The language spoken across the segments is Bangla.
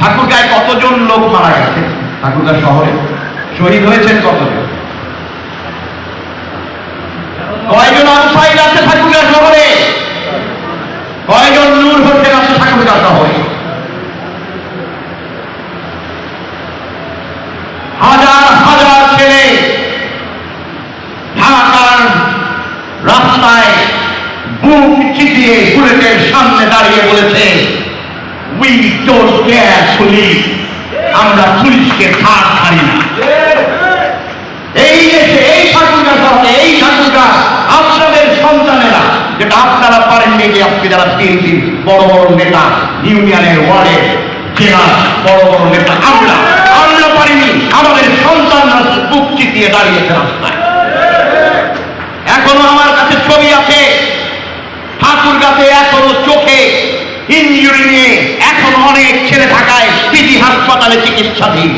ঠাকুরগাঁয় কতজন লোক মারা গেছে? ঠাকুরগাঁ শহরে। শহীদ হয়েছেন কতজন? কয়জন আউটসাইড আছে ঠাকুরগাঁ শহরে? কয়জন নূর হোসেন আছে ঠাকুরগাঁ শহরে? হাজার হাজার ছেলে ঢাকার রাস্তায় বুক চিটিয়ে বুলেটের সামনে দাঁড়িয়ে বলেছে উই ডোন্ট কেয়ার পুলিশ আমরা পুলিশকে ছাড় ছাড়ি না। এই দেশে, এই ঠাকুরগা শহরে এই ঠাকুরগা আপনাদের সন্তানেরা, যেটা আপনারা আজকে যারা তিনটি বড় বড় নেতা, ইউনিয়নের ওয়ার্ডের জেলার বড় বড় নেতা, আমরা আমরা পারিনি। আমাদের সন্তানরা বুক চিতিয়ে দাঁড়িয়েছে রাস্তায়। এখনও আমার কাছে ছবি আছে। ঠাকুরগাতে এখনও চোখে ইঞ্জুরি নিয়ে এখন অনেক ছেলে থাকায় পিজি হাসপাতালে চিকিৎসাধীন।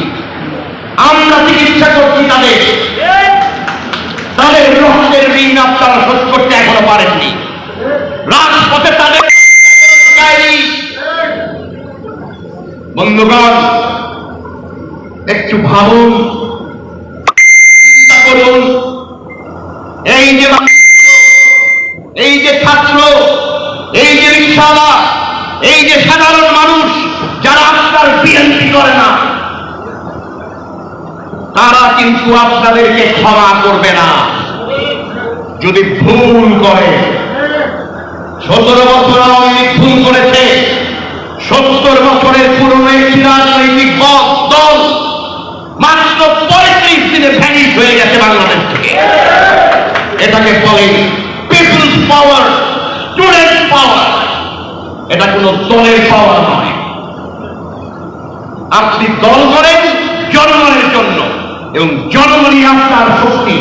আমরা চিকিৎসা করছি তাদের। তাদের রক্তের ঋণ আপনারা শোধ করতে এখনও পারেননি। রাজপথে তাদের। বন্ধুগণ, একটু ভাবুন চিন্তা করুন এই যে মানুষগুলো, এই যে ছাত্র এই যে রিক্সাওয়ালা এই যে সাধারণ মানুষ যারা আপনার বিএনপি করে না, তারা কিন্তু আপনাদেরকে ক্ষমা করবে না। যদি ভুল করে, সতেরো বছর আওয়ামী লীগ ভুল করেছে, সত্তর বছরের পুরনো একটি রাজনৈতিক দল- মাত্র পঁয়ত্রিশ দিনে ভ্যানিশ হয়ে গেছে বাংলাদেশ থেকে। এটাকে বলে পিপলস পাওয়ার স্টুডেন্ট পাওয়ার এটা কোনো দলের পাওয়ার নয়। আপনি দল করেন জনগণের জন্য এবং জনগণই আপনার শক্তি।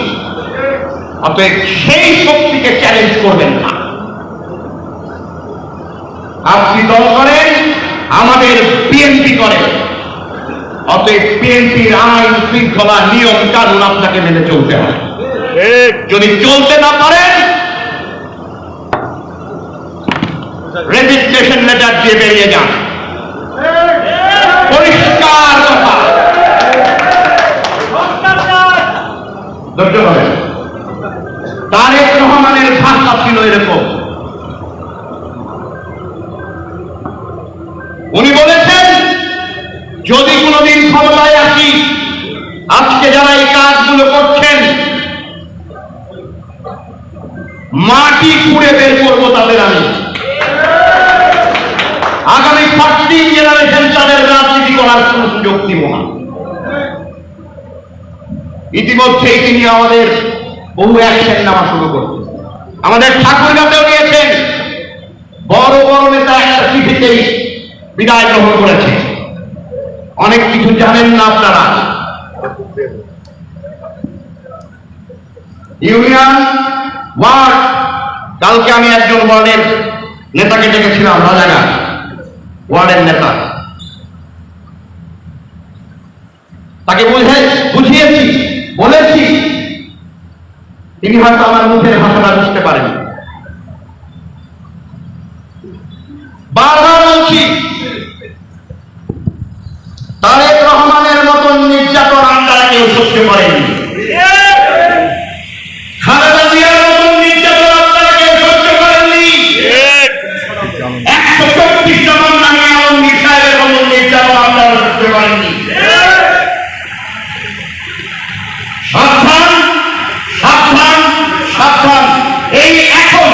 অতএব সেই শক্তিকে চ্যালেঞ্জ করবেন না। আপনি দল করেন আমাদের বিএনপি করেন। অতএব বিএনপির আইন শৃঙ্খলা নিয়ম কানুন আপনাকে মেনে চলতে হয় যদি চলতে না পারেন রেজিস্ট্রেশন লেটার দিয়ে বেরিয়ে যান। পরিষ্কার কথা। ধৈর্য ধরেন। তারেক রহমানের ভাষা ছিল এরকম। উনি বলেছেন, যদি কোনোদিন ক্ষমতায় আসি, আজকে যারা এই কাজগুলো করছেন, মাটি খুঁড়ে বের করব তাদের আমি। আগামী ফর্টিন জেনারেশন তাদের রাজনীতি করার কোন সুযোগ দিব না ইতিমধ্যেই তিনি আমাদের বহু অ্যাকশন নেওয়া শুরু করছেন আমাদের ঠাকুরগাতেও নিয়েছেন বড় বড় নেতা একটা চিঠিতেই বিদায় গ্রহণ করেছে অনেক কিছু জানেন না আপনারা। ইউনিয়ন ওয়ার্ড, কালকে আমি একজন ওয়ার্ডের নেতাকে ডেকেছিলাম রাজাঘাট ওয়ার্ডের নেতা। তাকে বুঝে বুঝিয়েছি, বলেছি। তিনি হয়তো আমার মুখের ভাষাটা বুঝতে পারেন। বারবার বলছি, তারেক রহমানের মতন নির্যাতন আপনারা কেউ সহ্য করেননি। সাবধান এই এখন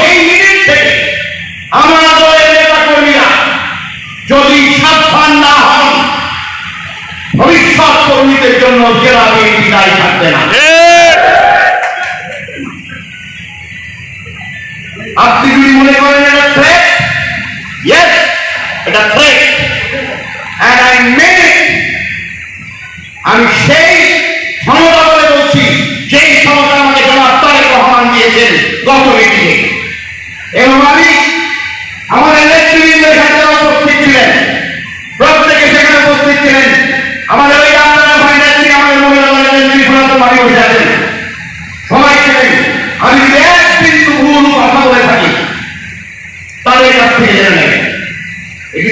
কর্মীদের জন্য আপনি যদি মনে করেন এটা এটা আই মেন আমি সেই ক্ষমতা বলে বলছি, যেই ক্ষমতা আমাকে জনাব তারেক দিয়েছেন গত মিটিংয়ে এবং আমি আমাদের নেতৃবৃন্দ এখানে উপস্থিত ছিলেন, প্রত্যেকে সেখানে উপস্থিত ছিলেন। আমাদের ওই আপনারা ভাই নেত্রী মহিলা আছেন। সবাই ছিলেন। আমি যদি এক বিন্দু ভুল কথা বলে থাকি, তাদের কাছ থেকে জেনে নেবেন। is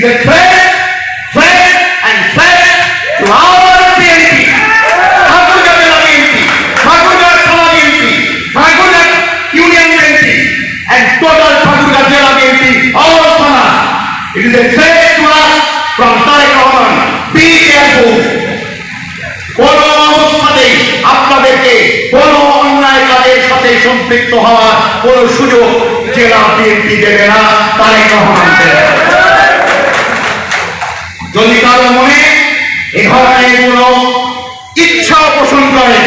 সম্পৃক্ত হওয়ার কোন সুযোগ জেলা বিএনপি দেবে না, তারেক রহমান যদি কারও মনে এ ধরনের কোন ইচ্ছা পোষণ করে,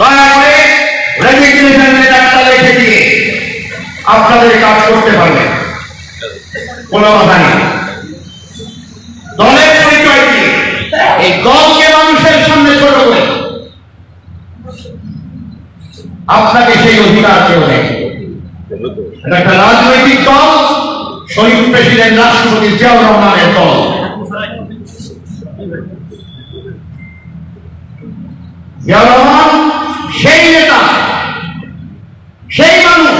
দয়া করে রেজিগনেশনের একটা লিখে দিয়ে আপনাদের কাজ করতে পারবেন। কোনো কথা নেই। দলের পরিচয় দিয়ে এই দলকে মানুষের সামনে ছোট করে আপনাকে সেই অধিকার কেউ নেই। একটা রাজনৈতিক দল, শহীদ প্রেসিডেন্ট রাষ্ট্রপতি জিয়াউর রহমানের দল। জিয়াউর রহমান, সেই নেতা, সেই মানুষ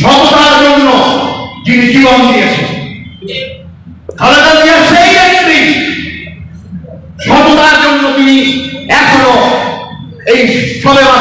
সততার জন্য যিনি জীবন দিয়েছেন। খালেদা জিয়া সেই নেত্রী সততার জন্য তিনি এখনও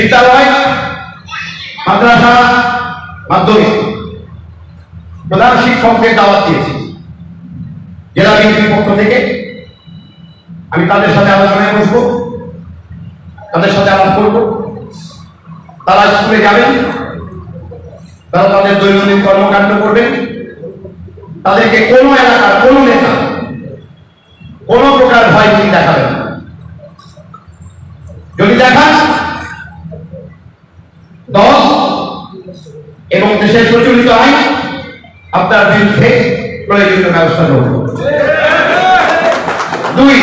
বিদ্যালয়, মাদ্রাসা, মাধ্যমিক। প্রধান শিক্ষকদের দাওয়াত দিয়েছি। জেলা বিএনপির পক্ষ থেকে। আমি তাদের সাথে আলোচনায় বসবো, তাদের সাথে আলাপ করব। তারা স্কুলে যাবেন, তারা তাদের দৈনন্দিন কর্মকাণ্ড করবেন। তাদেরকে কোনো এলাকার কোনো নেতা, কোনো প্রকার ভয় তিনি দেখাবেন না। যদি দেখান দল দেশের প্রচলিত আইন আপনার বিরুদ্ধে প্রয়োজনীয় ব্যবস্থা নেব দুই